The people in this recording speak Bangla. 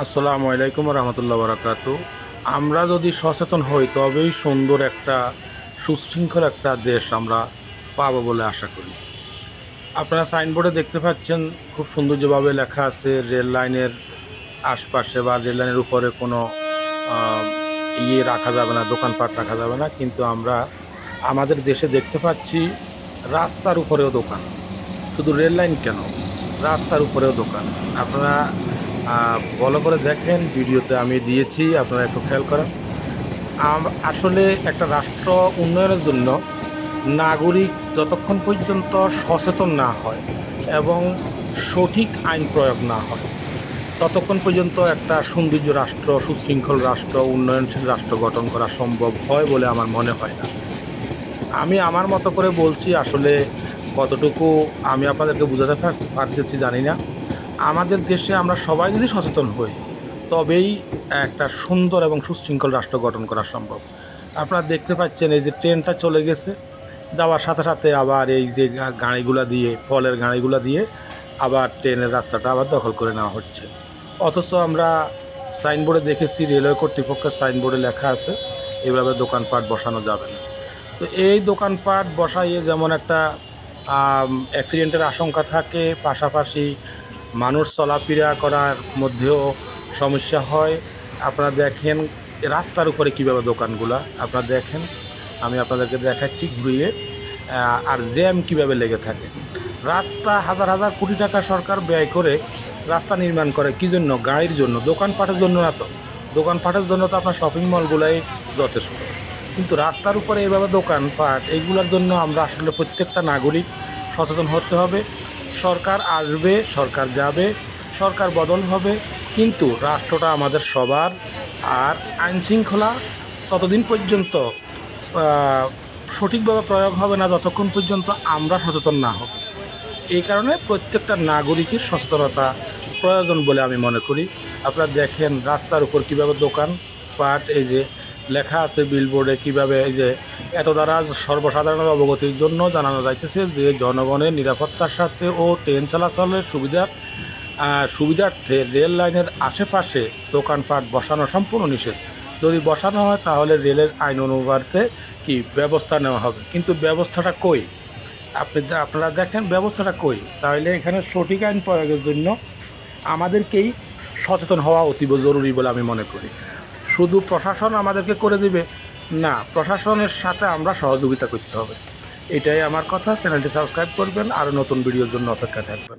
আসসালামু আলাইকুম রহমতুল্লাহ বরাকাত আমরা যদি সচেতন হই, তবেই সুন্দর একটা, সুশৃঙ্খল একটা দেশ আমরা পাবো বলে আশা করি। আপনারা সাইনবোর্ডে দেখতে পাচ্ছেন, খুব সৌন্দর্যভাবে লেখা আছে, রেল লাইনের আশপাশে বা রেল লাইনের উপরে কোনো ইয়ে রাখা যাবে না, দোকানপাট রাখা যাবে না, কিন্তু আমরা আমাদের দেশে দেখতে পাচ্ছি, রাস্তার উপরেও দোকান। শুধু রেল লাইন কেন? রাস্তার উপরেও দোকান। আপনারা ভালো করে দেখেন, ভিডিওতে আমি দিয়েছি, আপনারা একটু খেয়াল করেন। আসলে একটা রাষ্ট্র উন্নয়নের জন্য নাগরিক যতক্ষণ পর্যন্ত সচেতন না হয় এবং সঠিক আইন প্রয়োগ না হয়, ততক্ষণ পর্যন্ত একটা সৌন্দর্য রাষ্ট্র, সুশৃঙ্খল রাষ্ট্র, উন্নয়নশীল রাষ্ট্র গঠন করা সম্ভব হয় বলে আমার মনে হয় না। আমি আমার মতো করে বলছি, আসলে কতটুকু আমি আপনাদেরকে বোঝাতে পারতেছি জানি না। আমাদের দেশে আমরা সবাই যদি সচেতন হই। তবেই একটা সুন্দর এবং সুশৃঙ্খল রাষ্ট্র গঠন করা সম্ভব। আপনারা দেখতে পাচ্ছেন এই যে ট্রেনটা চলে গেছে। যাওয়ার সাথে সাথে আবার এই যে গাড়িগুলা দিয়ে, ফলের গাড়িগুলা দিয়ে আবার ট্রেনের রাস্তাটা আবার দখল করে নেওয়া হচ্ছে। অথচ আমরা সাইনবোর্ডে দেখেছি, রেলওয়ে কর্তৃপক্ষের সাইনবোর্ডে লেখা আছে, এভাবে দোকানপাট বসানো যাবে না। তো এই দোকানপাট বসাইয়ে যেমন একটা অ্যাক্সিডেন্টের আশঙ্কা থাকে, পাশাপাশি মানুষ চলাফেরা করার মধ্যেও সমস্যা হয়। আপনারা দেখেন রাস্তার উপরে কীভাবে দোকানগুলা। আপনারা দেখেন, আমি আপনাদেরকে দেখাচ্ছি ঘুরিয়ে আর জ্যাম কীভাবে লেগে থাকে। রাস্তা হাজার হাজার কোটি টাকা সরকার ব্যয় করে রাস্তা নির্মাণ করে। কী জন্য? গাড়ির জন্য। দোকানপাটের জন্য না তো। দোকানপাটের জন্য তো আপনার শপিং মলগুলাই যথেষ্ট। কিন্তু রাস্তার উপরে এইভাবে দোকানপাট, এইগুলোর জন্য আমরা আসলে প্রত্যেকটা নাগরিক সচেতন হতে হবে। সরকার আসবে, সরকার যাবে, সরকার বদল হবে, কিন্তু রাষ্ট্রটা আমাদের সবার আর আইন শৃঙ্খলা ততদিন পর্যন্ত সঠিকভাবে প্রয়োগ হবে না, যতক্ষণ পর্যন্ত আমরা সচেতন না হব। এই কারণে প্রত্যেকটা নাগরিকের সচেতনতা প্রয়োজন বলে আমি মনে করি। আপনারা দেখেন রাস্তার উপর কীভাবে দোকান পাট, এই যে লেখা আছে বিলবোর্ডে কীভাবে এই যে এত দ্বারা সর্বসাধারণের অবগতির জন্য জানানো যাইতেছে যে জনগণের নিরাপত্তার স্বার্থে ও ট্রেন চলাচলের সুবিধা সুবিধার্থে রেল লাইনের আশেপাশে দোকানপাট বসানো সম্পূর্ণ নিষেধ। যদি বসানো হয় তাহলে রেলের আইন অনুবাদে কি ব্যবস্থা নেওয়া হবে? কিন্তু ব্যবস্থাটা কই? আপনি আপনারা দেখেন ব্যবস্থাটা কই? তাহলে এখানে সঠিক আইন প্রয়োগের জন্য আমাদেরকেই সচেতন হওয়া অতীব জরুরি বলে আমি মনে করি। শুধু প্রশাসন আমাদেরকে করে দিবে? না, প্রশাসনের সাথে আমরা সহযোগিতা করতে হবে। এটাই আমার কথা। চ্যানেলটি সাবস্ক্রাইব করবেন। আর নতুন ভিডিওর জন্য অপেক্ষা থাকবেন।